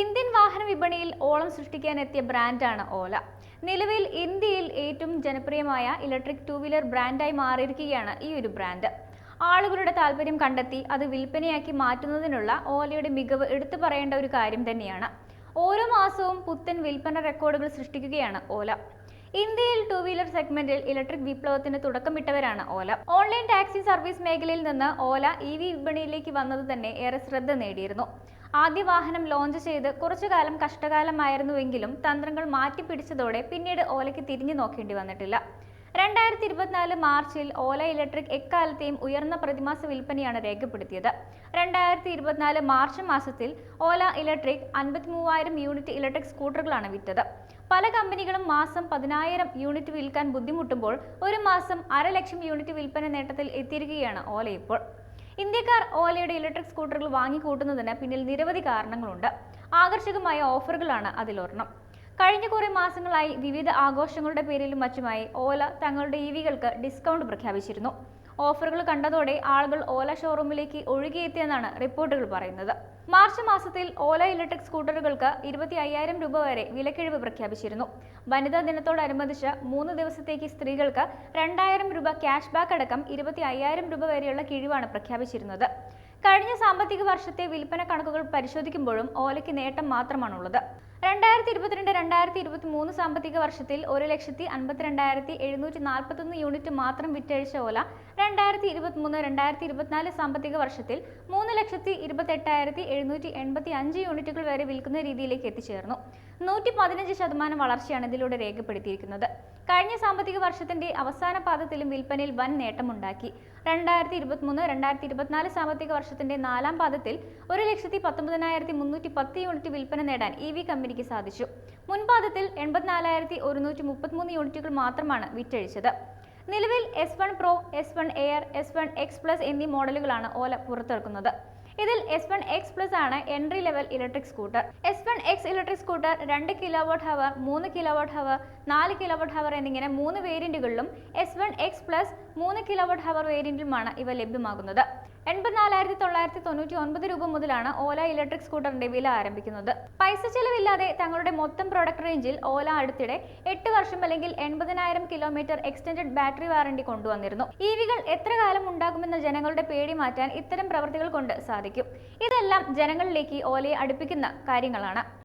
Indian വാഹന വിപണിയിൽ ഓളം സൃഷ്ടിക്കാൻ എത്തിയ ബ്രാൻഡാണ് ഓല. നിലവിൽ ഇന്ത്യയിൽ ഏറ്റവും ജനപ്രിയമായ ഇലക്ട്രിക് ടൂ വീലർ ബ്രാൻഡായി മാറിയിരിക്കുകയാണ് ഈ ഒരു ബ്രാൻഡ്. ആളുകളുടെ താല്പര്യം കണ്ടെത്തി അത് വിൽപ്പനയാക്കി മാറ്റുന്നതിനുള്ള ഓലയുടെ മികവ് എടുത്തു പറയേണ്ട ഒരു കാര്യം തന്നെയാണ്. ഓരോ മാസവും പുത്തൻ വിൽപ്പന റെക്കോർഡുകൾ സൃഷ്ടിക്കുകയാണ് ഓല. ഇന്ത്യയിൽ ടൂ വീലർ സെഗ്മെന്റിൽ ഇലക്ട്രിക് വിപ്ലവത്തിന് തുടക്കമിട്ടവരാണ് ഓല. ഓൺലൈൻ ടാക്സി സർവീസ് മേഖലയിൽ നിന്ന് ഓല ഇ വി വിപണിയിലേക്ക് വന്നത് തന്നെ ഏറെ ശ്രദ്ധ നേടിയിരുന്നു. ആദ്യ വാഹനം ലോഞ്ച് ചെയ്ത് കുറച്ചു കാലം കഷ്ടകാലമായിരുന്നുവെങ്കിലും തന്ത്രങ്ങൾ മാറ്റിപ്പിടിച്ചതോടെ പിന്നീട് ഓലയ്ക്ക് തിരിഞ്ഞു നോക്കേണ്ടി വന്നിട്ടില്ല. രണ്ടായിരത്തി ഇരുപത്തിനാല് മാർച്ചിൽ ഓല ഇലക്ട്രിക് എക്കാലത്തെയും ഉയർന്ന പ്രതിമാസ വിൽപ്പനയാണ് രേഖപ്പെടുത്തിയത്. രണ്ടായിരത്തി ഇരുപത്തിനാല് മാർച്ച് മാസത്തിൽ ഓല ഇലക്ട്രിക് അൻപത്തി മൂവായിരം യൂണിറ്റ് ഇലക്ട്രിക് സ്കൂട്ടറുകളാണ് വിറ്റത്. പല കമ്പനികളും മാസം പതിനായിരം യൂണിറ്റ് വിൽക്കാൻ ബുദ്ധിമുട്ടുമ്പോൾ ഒരു മാസം അര ലക്ഷം യൂണിറ്റ് വിൽപ്പന നേട്ടത്തിൽ എത്തിയിരിക്കുകയാണ് ഓല ഇപ്പോൾ. ഇന്ത്യക്കാർ ഓലയുടെ ഇലക്ട്രിക് സ്കൂട്ടറുകൾ വാങ്ങിക്കൂട്ടുന്നതിന് പിന്നിൽ നിരവധി കാരണങ്ങളുണ്ട്. ആകർഷകമായ ഓഫറുകളാണ് അതിലൊരെണ്ണം. കഴിഞ്ഞ കുറേ മാസങ്ങളായി വിവിധ ആഘോഷങ്ങളുടെ പേരിലും മറ്റുമായി ഓല തങ്ങളുടെ ഇ വികൾക്ക് ഡിസ്കൗണ്ട് പ്രഖ്യാപിച്ചിരുന്നു. ഓഫറുകൾ കണ്ടതോടെ ആളുകൾ ഓല ഷോറൂമിലേക്ക് ഒഴുകിയെത്തിയെന്നാണ് റിപ്പോർട്ടുകൾ പറയുന്നത്. മാർച്ച് മാസത്തിൽ ഓല ഇലക്ട്രിക് സ്കൂട്ടറുകൾക്ക് ഇരുപത്തി അയ്യായിരം രൂപ വരെ വിലക്കിഴിവ് പ്രഖ്യാപിച്ചിരുന്നു. വനിതാ ദിനത്തോടനുബന്ധിച്ച് മൂന്ന് ദിവസത്തേക്ക് സ്ത്രീകൾക്ക് രണ്ടായിരം രൂപ ക്യാഷ് ബാക്ക് അടക്കം ഇരുപത്തി അയ്യായിരം രൂപ വരെയുള്ള കിഴിവാണ് പ്രഖ്യാപിച്ചിരുന്നത്. കഴിഞ്ഞ സാമ്പത്തിക വർഷത്തെ വിൽപ്പന കണക്കുകൾ പരിശോധിക്കുമ്പോഴും ഓലയ്ക്ക് നേട്ടം മാത്രമാണുള്ളത്. രണ്ടായിരത്തി ഇരുപത്തിരണ്ട് രണ്ടായിരത്തി ഇരുപത്തി മൂന്ന് സാമ്പത്തിക വർഷത്തിൽ ഒരു ലക്ഷത്തി അൻപത്തിരണ്ടായിരത്തി എഴുന്നൂറ്റി നാൽപ്പത്തൊന്ന് യൂണിറ്റ് മാത്രം വിറ്റഴിച്ച ഓല രണ്ടായിരത്തി ഇരുപത്തി മൂന്ന് രണ്ടായിരത്തി ഇരുപത്തിനാല് സാമ്പത്തിക വർഷത്തിൽ മൂന്ന് ലക്ഷത്തി ഇരുപത്തെട്ടായിരത്തി എഴുന്നൂറ്റി എൺപത്തി അഞ്ച് യൂണിറ്റുകൾ വരെ വിൽക്കുന്ന രീതിയിലേക്ക് എത്തിച്ചേർന്നു. നൂറ്റി പതിനഞ്ച് ശതമാനം വളർച്ചയാണ് ഇതിലൂടെ രേഖപ്പെടുത്തിയിരിക്കുന്നത്. കഴിഞ്ഞ സാമ്പത്തിക വർഷത്തിന്റെ അവസാന പാദത്തിലും വിൽപ്പനയിൽ വൻ നേട്ടമുണ്ടാക്കി. രണ്ടായിരത്തി ഇരുപത്തിമൂന്ന് രണ്ടായിരത്തി ഇരുപത്തിനാല് സാമ്പത്തിക വർഷത്തിന്റെ നാലാം പാദത്തിൽ ഒരു ലക്ഷത്തി പത്തൊമ്പതിനായിരത്തി മുന്നൂറ്റി പത്ത് യൂണിറ്റ് വിൽപ്പന നേടാൻ ഇ വി കമ്പനിക്ക് സാധിച്ചു. മുൻപാദത്തിൽ എൺപത്തിനാലായിരത്തി ഒരുന്നൂറ്റി മുപ്പത്തിമൂന്ന് യൂണിറ്റുകൾ മാത്രമാണ് വിറ്റഴിച്ചത്. നിലവിൽ S one pro S one air S one X plus എന്നീ മോഡലുകളാണ് ഓല പുറത്തിറക്കുന്നത്. ഇതിൽ എസ് വൺ എക്സ് പ്ലസ് ആണ് entry level electric scooter S X electric scooter രണ്ട് കിലോ വാട്ട് ഹവർ മൂന്ന് കിലോ വാട്ട് ഹവർ നാല് കിലോ വാട്ട് ഹവർ എന്നിങ്ങനെ മൂന്ന് വേരിയന്റുകളിലും എസ് വൺ എക്സ് പ്ലസ് മൂന്ന് കിലോ വാട്ട് ഹവർ വേരിയന്റിലുമാണ് ഇവ ലഭ്യമാകുന്നത്. എൺപത്തിനാലായിരത്തി തൊള്ളായിരത്തി തൊണ്ണൂറ്റി ഒൻപത് രൂപ മുതലാണ് ഓല ഇലക്ട്രിക് സ്കൂട്ടറിന്റെ വില ആരംഭിക്കുന്നത്. പൈസ ചെലവില്ലാതെ തങ്ങളുടെ മൊത്തം പ്രോഡക്റ്റ് റേഞ്ചിൽ ഓല അടുത്തിടെ എട്ട് വർഷം അല്ലെങ്കിൽ എൺപതിനായിരം കിലോമീറ്റർ എക്സ്റ്റൻഡഡ് ബാറ്ററി വാറണ്ടി കൊണ്ടുവന്നിരുന്നു. ഇവികൾ വികൾ എത്ര കാലം ഉണ്ടാകുമെന്ന ജനങ്ങളുടെ പേടി മാറ്റാൻ ഇത്തരം പ്രവൃത്തികൾ കൊണ്ട് സാധിക്കും. ഇതെല്ലാം ജനങ്ങളിലേക്ക് ഓലയെ അടുപ്പിക്കുന്ന കാര്യങ്ങളാണ്.